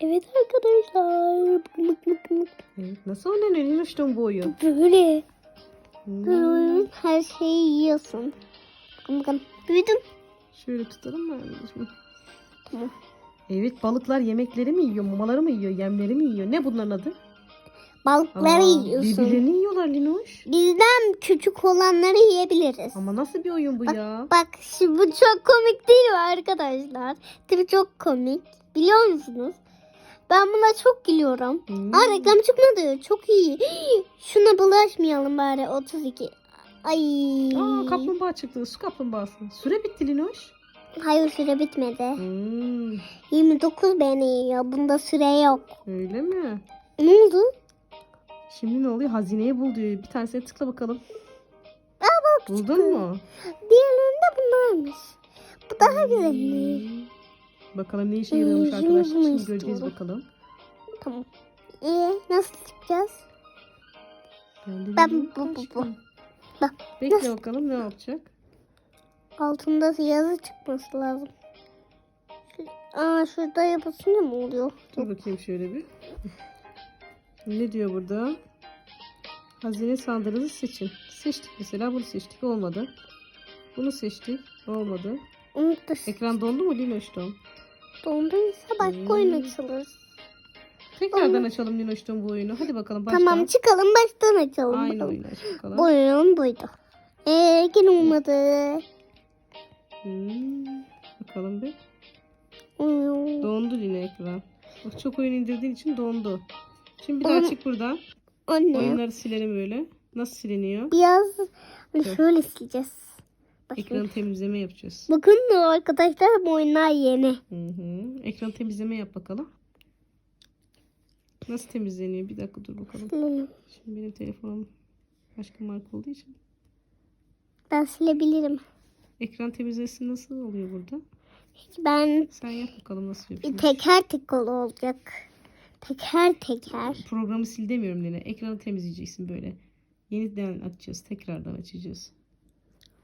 Evet arkadaşlar. Bakın bakın bakın. Evet, nasıl oynanıyor Linoş'tan bu oyun? Böyle. Hmm, Böyle her şeyi yiyorsun. Bakın bakın. Büyüdüm. Şöyle tutalım mı? anneciğim? Tamam. Evet balıklar yemekleri mi yiyor, mamaları mı yiyor, yemleri mi yiyor? Ne bunların adı? Balıkları Aa, yiyorsun. Birbirlerini yiyorlar Linoş. Bizden küçük olanları yiyebiliriz. Ama nasıl bir oyun bu ya? Bak şimdi bu çok komik değil mi arkadaşlar? Tabii çok komik. Biliyor musunuz? Ben buna çok gülüyorum. Hmm. Aa reklam çıkmadı. Çok iyi. Şuna bulaşmayalım bari 32. Ay. Aa kaplumbağa çıktı. Su kaplumbağası. Süre bitti Linoş. Hayır süre bitmedi. Hmm, 29 beni yiyor. Bunda süre yok. öyle mi? Ne oldu? Şimdi ne oluyor? Hazineyi bul diyor. Bir tanesine tıkla bakalım. Aa bak Buldun mu? Diğerlerinde bunlarmış. Bu daha güzelmiş. Hmm. Bakalım ne işe yarıyormuş Hmm, arkadaşlar. Şimdi göreceğiz istiyorum. bakalım. Tamam. İyi nasıl çıkacağız? Ben, de Ben bilmiyorum bu- bu- bu. aşkım. Bak, Bekle nasıl- bakalım ne yapacak. Altında yazı çıkması lazım. Aa şurada yapısınca mı oluyor? Dur bakayım şöyle bir. Ne diyor burada? Hazine sandığınızı seçin. Seçtik mesela bunu seçtik olmadı. Bunu seçtik olmadı. Unuttum. Ekran dondu mu Linoş'tan? Donduysa başka oyun açılır. Tekrardan açalım Linoş'tan bu oyunu. Hadi bakalım başla. Tamam çıkalım baştan açalım. Aynı bakalım. oyunu aç bakalım. Oyun buydu. Eee yine olmadı. Hmm, bakalım bir. Hmm. Dondu Lina ekran. Bak çok oyun indirdiğin için dondu. Şimdi bir daha Onu- çık buradan. Anne. Oyunları silelim böyle. Nasıl siliniyor? Biraz şöyle sileceğiz. Bakın. Ekran temizleme yapacağız. Bakın da arkadaşlar bu oyunlar yeni. Hı hı. Ekran temizleme yap bakalım. Nasıl temizleniyor? Bir dakika dur bakalım. Silelim. Şimdi benim telefonum başka marka olduğu için. Ben silebilirim. Ekran temizlesi nasıl oluyor burada? Hiç ben Sen yap bakalım nasıl yapıyorsun. teker teker olacak. Teker teker. Programı sil demiyorum Lina. Ekranı temizleyeceksin böyle. Yeniden açacağız. Tekrardan açacağız.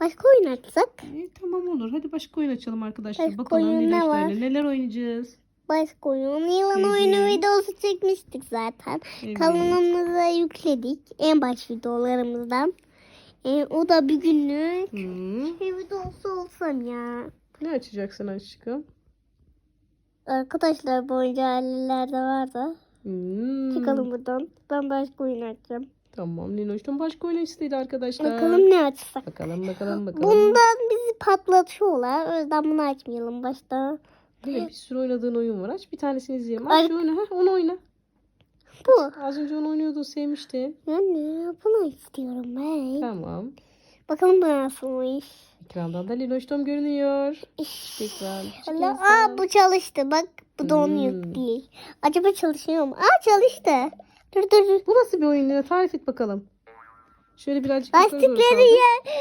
Başka oyun açsak? E, tamam olur. Hadi başka oyun açalım arkadaşlar. Başka Bakalım oyun ne var? neler oynayacağız. Başka oyun. Yılan hı. oyunu videosu çekmiştik zaten. Evet. Kanalımıza yükledik. En baş videolarımızdan. E, o da bir günlük. Hı. Bir videosu olsam ya. Ne açacaksın aşkım? Arkadaşlar bu oyuncaklarda var da. Hmm. Çıkalım buradan. Ben başka oyun açacağım. Tamam. Linoş'tan başka oyun istedi arkadaşlar. Bakalım ne açsak. Bakalım bakalım bakalım. Bundan bizi patlatıyorlar. O yüzden bunu açmayalım başta. Yine bir sürü oynadığın oyun var. Aç bir tanesini izleyelim. Aç oyna. Heh, onu oyna. Bu. Az önce onu oynuyordun sevmiştin. Yani bunu istiyorum ben. Tamam. Bakalım bu nasılmış. Ekrandan da Linoş'tom görünüyor. Hala, insan. aa bu çalıştı. Bak bu donuyor Hmm. değil. Acaba çalışıyor mu? Aa çalıştı. Dur dur dur. Bu nasıl bir oyun Lina? Tarif et bakalım. Şöyle birazcık Lastikleri yer.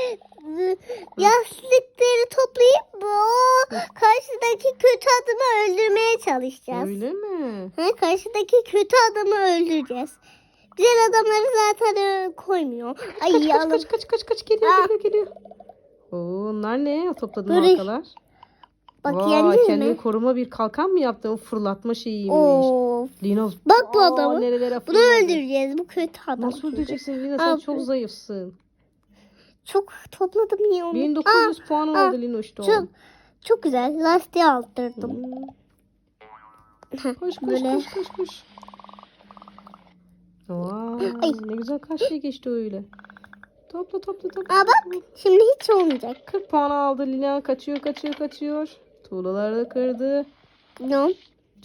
Lastikleri toplayıp bu karşıdaki kötü adamı öldürmeye çalışacağız. Öyle mi? Ha, karşıdaki kötü adamı öldüreceğiz. Güzel adamları zaten e, koymuyor. Ay Kaç kaç kaç kaç kaç kaç geliyor Aa. geliyor geliyor. Oo, onlar ne? Topladın Böyle-. Bak Vay, yendin kendini mi? koruma bir kalkan mı yaptın? O fırlatma şeyiymiş. Oo. Lina. Bak bu aa, adamı. Nerelere Bunu fırladı. öldüreceğiz. Bu kötü adam. Nasıl çünkü. öldüreceksin Lina? Sen Abi. çok zayıfsın. Çok topladım ya onu. 1900 puan aa, oldu Linoş'ta. Çok, çok güzel. Lastiği aldırdım. Hmm. Koş koş Böyle. koş koş koş. Vay, Ay. ne güzel karşıya geçti öyle. Topla topla topla. Aa bak şimdi hiç olmayacak. 40 puan aldı Lina. Kaçıyor kaçıyor kaçıyor. Tuğlaları da kırdı. No.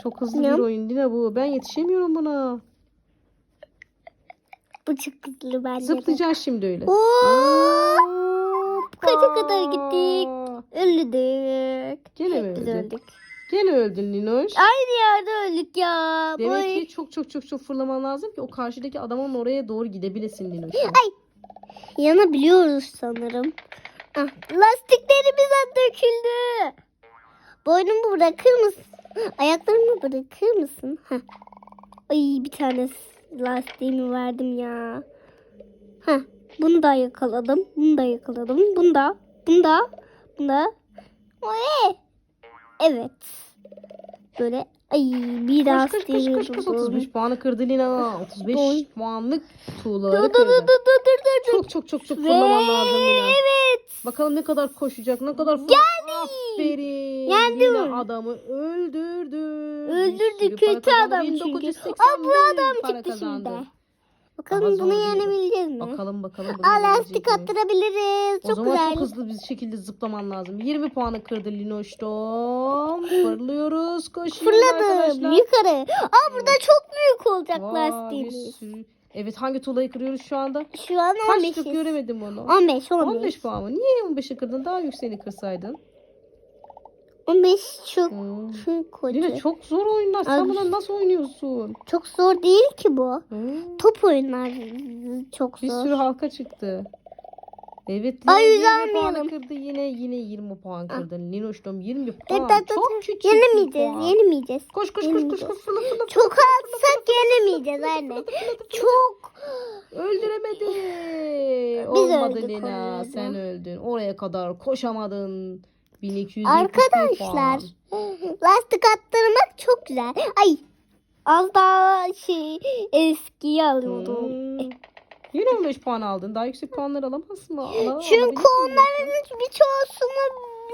Çok hızlı Ne? bir oyun Lina bu. Ben yetişemiyorum buna. Bu çok hızlı bence. Zıplayacağız şimdi öyle. Kaça kadar gittik? Öldük. Gene mi öldün? öldük. Gene öldün Linoş. Aynı yerde öldük ya. Demek oyun- ki çok çok çok çok fırlaman lazım ki o karşıdaki adamın oraya doğru gidebilesin Linoş. Yanabiliyoruz sanırım. Ah, lastiklerimizden döküldü. Boynumu bırakır mısın? Ayaklarımı bırakır mısın? Heh. Ay bir tane lastiğimi verdim ya. Heh, bunu da yakaladım. Bunu da yakaladım. Bunu da. Bunu da. Bunu da. Oy. Evet. Böyle Ay bir daha Koş koş koş koş koş. 35 puanı kırdı Lina. 35 Oy. puanlık Dur tuğlaları dur dur dur kırdı. dur dur dur. Çok çok çok çok fırlaman lazım Lina. Evet. Bakalım ne kadar koşacak, ne kadar fırlayacak. Aferin. Yendi Lina mi? adamı öldürdü. Öldürdü, kötü adam çünkü. 1981 Aa bu adam çıktı şimdi. Bakalım bunu yenebileceğiz mi? Bakalım bakalım. bunu Aa lastik attırabiliriz. O Çok zaman güzel. çok hızlı bir şekilde zıplaman lazım. 20 puanı kırdı Linoş'tom. Fırlıyoruz, koşuyoruz Fırladım arkadaşlar. yukarı. Aa burada çok büyük olacak Vay, lastiğimiz. Evet hangi tuğlayı kırıyoruz şu anda? Şu an Kaç 15. tık göremedim onu. 15 15. 15 puan mı? Niye 15'i kırdın? Daha yükseğini kırsaydın. 15 çok Hmm. çok koca. Yine çok zor oyunlar. Sen buna nasıl oynuyorsun? Çok zor değil ki bu. Hmm. Top oyunlar çok Bir zor. sürü halka çıktı. Evet. Ay, Lina yüz 20 puan almayalım. kırdı. Yine yine 20 puan kırdı. Linoş'tom 20 Dur, puan. dur, dur, Çok küçük bir Yenemeyeceğiz, yenemeyeceğiz. Koş koş koş koş koş fırla fırla. Çok atsak yenemeyeceğiz anne. Çok. Öldüremedi. Olmadı Lina. Sen öldün. Oraya kadar koşamadın. 1200 Arkadaşlar lastik attırmak çok güzel. Ay az daha şey eskiyi alıyordum. Hmm. Yine 15 puan aldın. Daha yüksek puanlar alamazsın mı? Ala- Çünkü onların birçoğusunu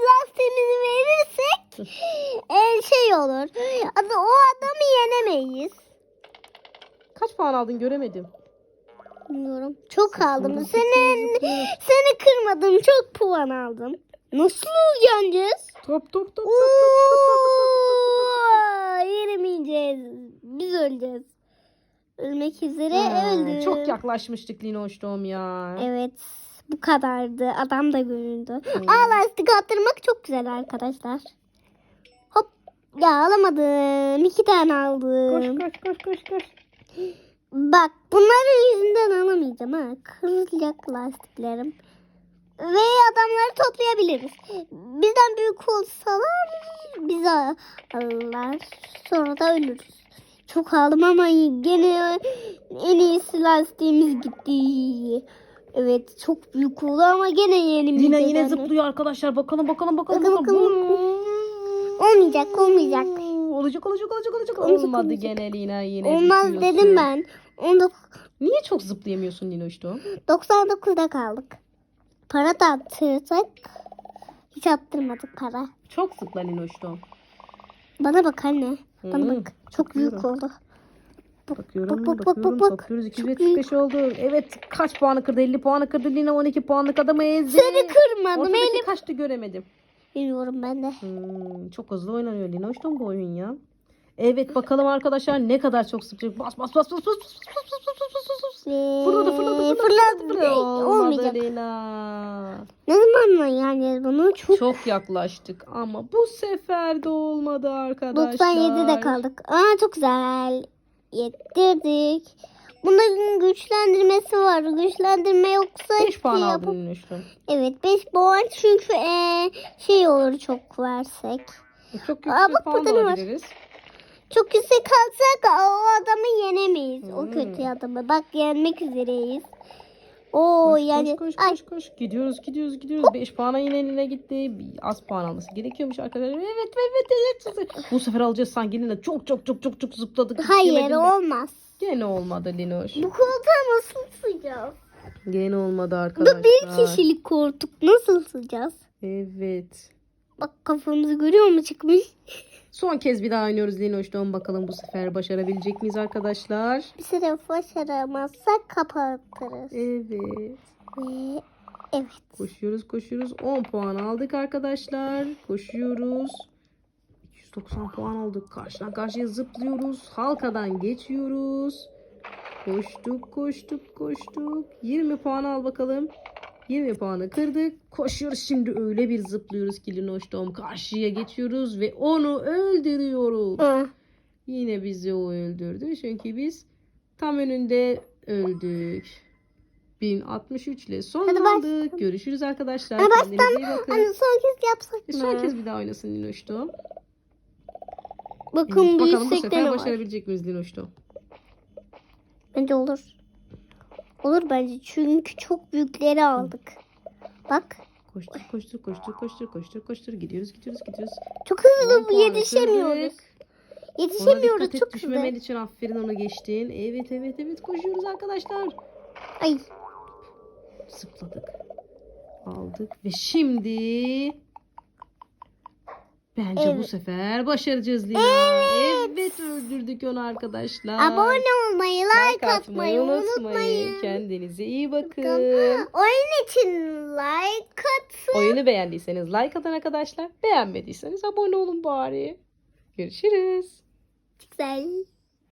lastiğimizi verirsek e, şey olur. O adamı yenemeyiz. Kaç puan aldın göremedim. Bilmiyorum. Çok aldım. Senin seni kırmadım. Çok puan aldım. Nasıl yeneceğiz? Top top top. Oo, yenemeyeceğiz. Biz öleceğiz. Ölmek üzere Ha, öldüm. Çok yaklaşmıştık Linoş'tom ya. Evet. Bu kadardı. Adam da göründü. Hmm. Aa lastik attırmak çok güzel arkadaşlar. Hop. Ya alamadım. İki tane aldım. Koş koş koş koş koş. Bak bunların yüzünden alamayacağım ha. Kırılacak lastiklerim. Ve adamları toplayabiliriz. Bizden büyük olsalar bizi alırlar. Sonra da ölürüz. Çok aldım ama gene en iyisi lastiğimiz gitti. Evet çok büyük oldu ama gene yenilmeyeceğiz. Yine yine zıplıyor arkadaşlar. Bakalım bakalım bakalım. Bakalım, bakalım. Olmayacak olmayacak. Olacak olacak olacak olacak. Olacak, Olmadı olacak. gene Lina yine. Olmaz dedim ben. 19 Niye çok zıplayamıyorsun Linoş'tom? 99'da kaldık. Para da attırsak hiç attırmadık para. Çok zıpla Linoş'tom. Bana bak anne. Bana Hmm, bak. Çok büyük bakıyorum. oldu. Bakıyorum, bak, bak, bakıyorum. bak, bak. Topluyoruz. Çok 275 oldu. Evet, kaç puanı kırdı? 50 puanı kırdı. Lina 12 puanlık adamı ezdi. Seni kırmadım Ortadaki elim. kaçtı göremedim. Bilmiyorum ben de. Hmm, çok hızlı oynanıyor Lina. Hoştan bu oyun ya. Evet bakalım arkadaşlar ne kadar çok bas bas bas bas bas bas bas bas bas bas bas. Ve Fırladı fırladı fırladı. fırladı. fırladı. Olmayacak. Lina. Ne zamanla yani bunu çok Çok yaklaştık ama bu sefer de olmadı arkadaşlar. 97'de kaldık. Aa çok güzel. Yettirdik. Bunların güçlendirmesi var. Güçlendirme yoksa 5 puan şey aldın yapıp- Lina işte. Evet 5 puan çünkü eee, şey olur çok versek. Çok Aa, yüksek bak puan ne var? Çok yüksek kalsak o adamı yenemeyiz. O Hmm. kötü adamı. Bak yenmek üzereyiz. Oo Koş, yani koş, koş, ay koş, koş. Gidiyoruz, gidiyoruz, gidiyoruz. 5 puana yine eline gitti. Az puan alması gerekiyormuş arkadaşlar. Evet, evet, evet. Bu sefer alacağız sanki yine. Çok, çok, çok, çok, çok zıpladık. hayır olmaz. Gene olmadı Linoş. Bu koltuğa nasıl sığacağız? Gene olmadı Bu arkadaşlar. bir kişilik koltuk. Nasıl sığacağız? Evet. Bak kafamızı görüyor mu çıkmış? Son kez bir daha oynuyoruz Linoş'tan. Bakalım bu sefer başarabilecek miyiz arkadaşlar? Bir süre başaramazsak kapatırız. Evet. Ve evet. Koşuyoruz, koşuyoruz. 10 puan aldık arkadaşlar. Koşuyoruz. 290 puan aldık. Karşıdan karşıya zıplıyoruz. Halkadan geçiyoruz. Koştuk, koştuk, koştuk. 20 puan al bakalım. 20 puanı kırdık. Koşuyoruz şimdi öyle bir zıplıyoruz ki Linoş'tom. Karşıya geçiyoruz ve onu öldürüyoruz. Hı. Yine bizi o öldürdü. Çünkü biz tam önünde öldük. 1063 ile son Hadi aldık. Görüşürüz arkadaşlar. Hadi Kendinize iyi bakın. Hani son kez yapsak E, mı? son kez bir daha oynasın Linoş'to. Bakın Bakalım bu sefer başarabilecek miyiz Linoş'to? Bence olur. Olur bence çünkü çok büyükleri aldık. Bak. Koştur koştur koştur koştur koştur koştur. Gidiyoruz gidiyoruz gidiyoruz. Çok 10 hızlı yetişemiyoruz. Yetişemiyoruz dikkat et çok düşmemen hızlı. için aferin onu geçtin. Evet evet evet koşuyoruz arkadaşlar. Ay Zıpladık. Aldık ve şimdi bence bu Evet. sefer başaracağız Lina. Evet. öldürdük onu arkadaşlar. abone olmayı, like atmayı unutmayın. Kendinize iyi bakın. Oyun için like atın. Oyunu beğendiyseniz like atın arkadaşlar. Beğenmediyseniz abone olun bari. Görüşürüz. Güzel.